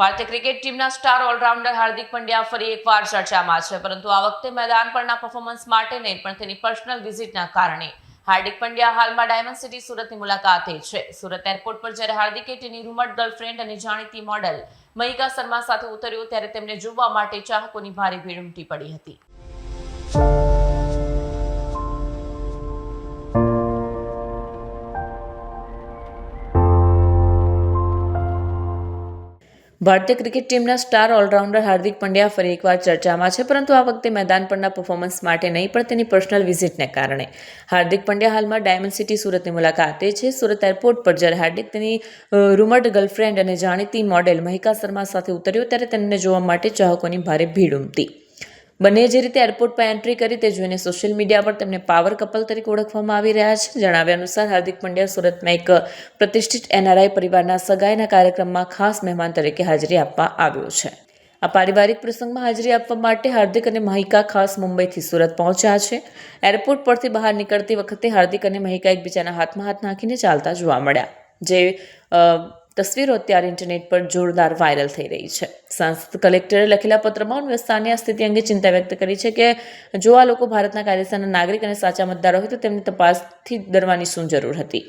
ભારતીય ક્રિકેટ ટીમના star allrounder Hardik Pandya ફરી એકવાર ચર્ચામાં છે, પરંતુ આ વખતે મેદાન પરના પરફોર્મન્સ માટે નહીં, પણ તેની પર્સનલ વિઝિટના કારણે. હાર્દિક પંડ્યા હાલમાં ડાયમંડ સિટી સુરતની મુલાકાતે છે. સુરત એરપોર્ટ પર જ્યારે હાર્દિકે તેની રૂમટ ગર્લફ્રેન્ડ અને જાણીતી મોડલ મહિકા શર્મા સાથે ઉતર્યો, ત્યારે તેમને જોવા માટે ચાહકોની ભારે ભીડ ઉમટી પડી હતી. ભારતીય ક્રિકેટ ટીમના સ્ટાર ઓલરાઉન્ડર હાર્દિક પંડ્યા ફરી એકવાર ચર્ચામાં છે, પરંતુ આ વખતે મેદાન પરના પરફોર્મન્સ માટે નહીં, પણ તેની પર્સનલ વિઝિટને કારણે. હાર્દિક પંડ્યા હાલમાં ડાયમંડ સિટી સુરતની મુલાકાતે છે. સુરત એરપોર્ટ પર જ્યારે હાર્દિક તેની રૂમર્ડ ગર્લફ્રેન્ડ અને જાણીતી મોડેલ મહિકા શર્મા સાથે ઉતર્યો, ત્યારે તેમને જોવા માટે ચાહકોની ભારે ભીડ ઉમટી. બંને જે રીતે એરપોર્ટ પર એન્ટ્રી કરી તે જોઈને સોશિયલ મીડિયા પર તેમને પાવર કપલ તરીકે ઓળખવામાં આવી રહ્યા છે. જણાવ્યા અનુસાર, હાર્દિક પંડ્યા સુરતમાં એક પ્રતિષ્ઠિત એનઆરઆઈ પરિવારના સગાઈના કાર્યક્રમમાં ખાસ મહેમાન તરીકે હાજરી આપવા આવ્યો છે. આ પારિવારિક પ્રસંગમાં હાજરી આપવા માટે હાર્દિક અને મહિકા ખાસ મુંબઈથી સુરત પહોંચ્યા છે. એરપોર્ટ પરથી બહાર નીકળતી વખતે હાર્દિક અને મહિકા એકબીજાના હાથમાં હાથ નાખીને ચાલતા જોવા મળ્યા. જે તસવીરો અત્યારે ઇન્ટરનેટ પર જોરદાર વાયરલ થઈ રહી છે. સાંસદ કલેક્ટરે લખેલા પત્રમાં ઉર્વસ્થાની આ સ્થિતિ અંગે ચિંતા વ્યક્ત કરી છે કે જો આ લોકો ભારતના કાયદેસરના નાગરિક અને સાચા મતદારો હોય તો તેમની તપાસથી ડરવાની શું જરૂર હતી?